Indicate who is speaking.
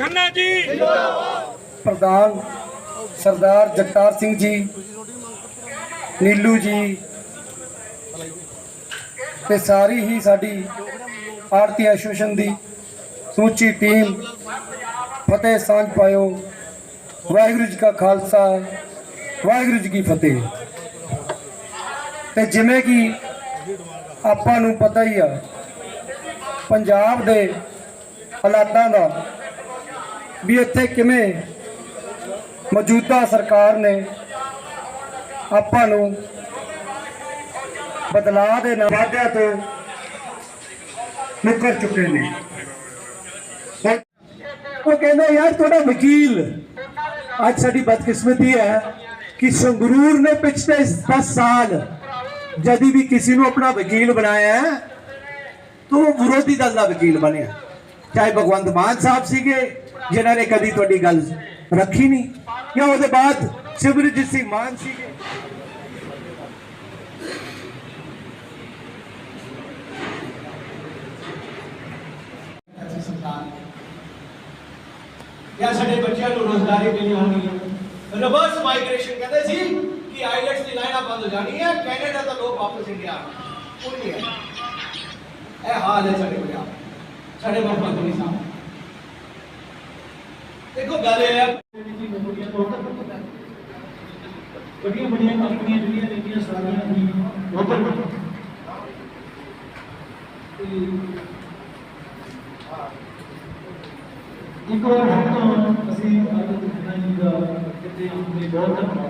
Speaker 1: ਖੰਨਾ ਜੀ।
Speaker 2: ਪ੍ਰਧਾਨ ਸਰਦਾਰ ਜਗਤਾਰ ਸਿੰਘ ਜੀ, ਨੀਲੂ ਜੀ ਤੇ ਸਾਰੀ ਹੀ ਸਾਡੀ ਆਰਤੀ ਐਸੋਸੀਏਸ਼ਨ ਦੀ ਸਮੁੱਚੀ ਟੀਮ ਫਤਿਹ ਸਾਂਝ ਪਾਇਓ। ਵਾਹਿਗੁਰੂ ਜੀ ਕਾ ਖਾਲਸਾ, ਵਾਹਿਗੁਰੂ ਜੀ ਕੀ ਫਤਿਹ। ਤੇ ਜਿਵੇਂ ਕਿ ਆਪਾਂ ਨੂੰ ਪਤਾ ਹੀ ਆ, ਪੰਜਾਬ ਦੇ ਹਾਲਾਤਾਂ ਦਾ ਵੀ ਇੱਥੇ ਕਿਵੇਂ ਮੌਜੂਦਾ ਸਰਕਾਰ ਨੇ ਆਪਾਂ ਨੂੰ ਬਦਲਾਅ ਦੇ ਨਾਲ ਤੋਂ ਮੁੱਕਰ ਚੁੱਕੇ ਨੇ।
Speaker 3: ਉਹ ਕਹਿੰਦਾ ਯਾਰ ਤੁਹਾਡਾ ਵਕੀਲ, ਅੱਜ ਸਾਡੀ ਬਦਕਿਸਮਤੀ ਹੈ ਕਿ ਸੰਗਰੂਰ ਨੇ ਪਿਛਲੇ 10 ਸਾਲ ਜਦੀ ਵੀ ਕਿਸੇ ਨੂੰ ਆਪਣਾ ਵਕੀਲ ਬਣਾਇਆ ਹੈ, ਤਾਂ ਉਹ ਵਿਰੋਧੀ ਦਲ ਦਾ ਵਕੀਲ ਬਣਿਆ। ਚਾਹੇ ਭਗਵੰਤ ਮਾਨ ਸਾਹਿਬ ਸੀਗੇ ਜਿਨ੍ਹਾਂ ਨੇ ਕਦੀ ਤੁਹਾਡੀ ਗੱਲ ਰੱਖੀ ਨਹੀਂ। ਜਾਂ ਉਹਦੇ ਬਾਅਦ ਸਿਮਰਜੀਤ ਸਿੰਘ ਮਾਨ ਸੀਗੇ।
Speaker 4: ਜਾਂ ਸਾਡੇ ਬੱਚਿਆਂ ਨੂੰ ਰੋਜ਼ਗਾਰੀ ਮਿਲਣੀ ਹੋਣੀ ਹੈ। ਰਿਵਰਸ ਮਾਈਗ੍ਰੇਸ਼ਨ ਕਹਿੰਦੇ ਸੀ ਕਿ ਆਈਲੈਟਸ ਦੀ ਲਾਈਨਾਂ ਬੰਦ ਹੋ ਜਾਣੀ ਹੈ ਕੈਨੇਡਾ ਦਾ ਲੋਕ ਵਾਪਸ ਇੰਡੀਆ ਆਉਣਗੇ। ਇਹ ਹਾਲ ਹੈ ਸਾਡੇ ਪੰਜਾਬ। ਸਾਡੇ ਮੁੱਖ ਮੰਤਰੀ ਸਾਹਿਬ ਦੇਖੋ ਗੱਲ ਇਹ ਹੈ
Speaker 5: ਵੱਡੀਆਂ ਵੱਡੀਆਂ ਕੰਪਨੀਆਂ ਜਿਹੜੀਆਂ ਨੇਗੀਆਂ ਸਾਰੀਆਂ ਹੀ ਇੱਕ ਵਾਰ ਹੁਣ ਤੋਂ ਅਸੀਂ ਅੱਜ ਜੀ ਦਾ ਕਿਤੇ ਆਪਣੇ ਬਹੁਤ ਧੰਨਵਾਦ।